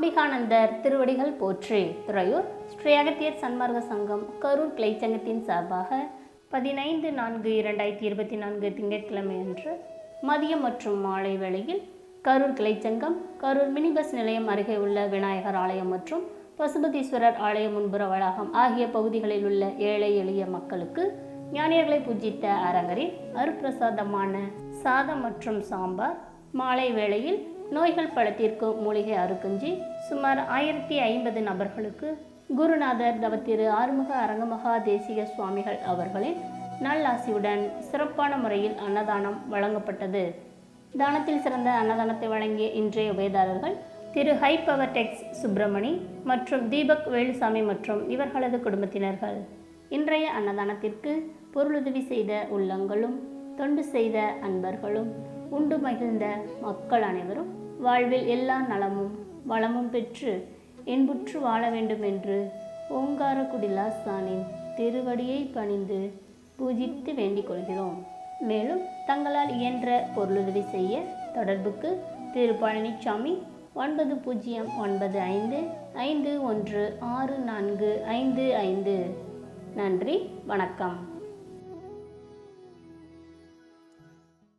அம்பிகானந்தர் திருவடிகள் போற்றி. துறையூர் ஸ்ரீ அகத்தியர் சன்மார்க்க சங்கம் கரூர் கிளைச்சங்கத்தின் சார்பாக பதினைந்து நான்கு இரண்டாயிரத்தி இருபத்தி நான்கு திங்கட்கிழமை அன்று மதியம் மற்றும் மாலை வேளையில் கரூர் கிளைச்சங்கம் கரூர் மினி பஸ் நிலையம் அருகே உள்ள விநாயகர் ஆலயம் மற்றும் பசுபதீஸ்வரர் ஆலய முன்புற வளாகம் ஆகிய பகுதிகளில் உள்ள ஏழை எளிய மக்களுக்கு ஞானியர்களை பூஜித்த அரங்கரில் அருப்பிரசாதமான சாதம் மற்றும் சாம்பார் மாலை வேளையில் நோய்கள் பல தீர்க்கும் மூலிகை அருக்கஞ்சி சுமார் ஆயிரத்தி ஐம்பது நபர்களுக்கு குருநாதர் தவத்திரு ஆறுமுக அரங்கமகா தேசிக சுவாமிகள் அவர்களின் நல்லாசியுடன் சிறப்பான முறையில் அன்னதானம் வழங்கப்பட்டது. தானத்தில் சிறந்த அன்னதானத்தை வழங்கிய இன்றைய உபயதாரர்கள் Thiru high power tex Subramani மற்றும் தீபக் வேலுசாமி மற்றும் இவர்களது குடும்பத்தினர்கள். இன்றைய அன்னதானத்திற்கு பொருளுதவி செய்த உள்ளங்களும் தொண்டு செய்த அன்பர்களும் உண்டு மகிழ்ந்த மக்கள் அனைவரும் வாழ்வில் எல்லா நலமும் வளமும் பெற்று இன்புற்று வாழ வேண்டும் என்று ஓங்கார குடிலாசானின் திருவடியை பணிந்து பூஜித்து வேண்டிக் கொள்கிறோம். மேலும் தங்களால் இயன்ற பொருளுதவி செய்ய தொடர்புக்கு திரு பழனிசாமி ஒன்பது பூஜ்ஜியம் ஒன்பது ஐந்து ஐந்து ஒன்று ஆறு நான்கு ஐந்து ஐந்து. நன்றி வணக்கம்.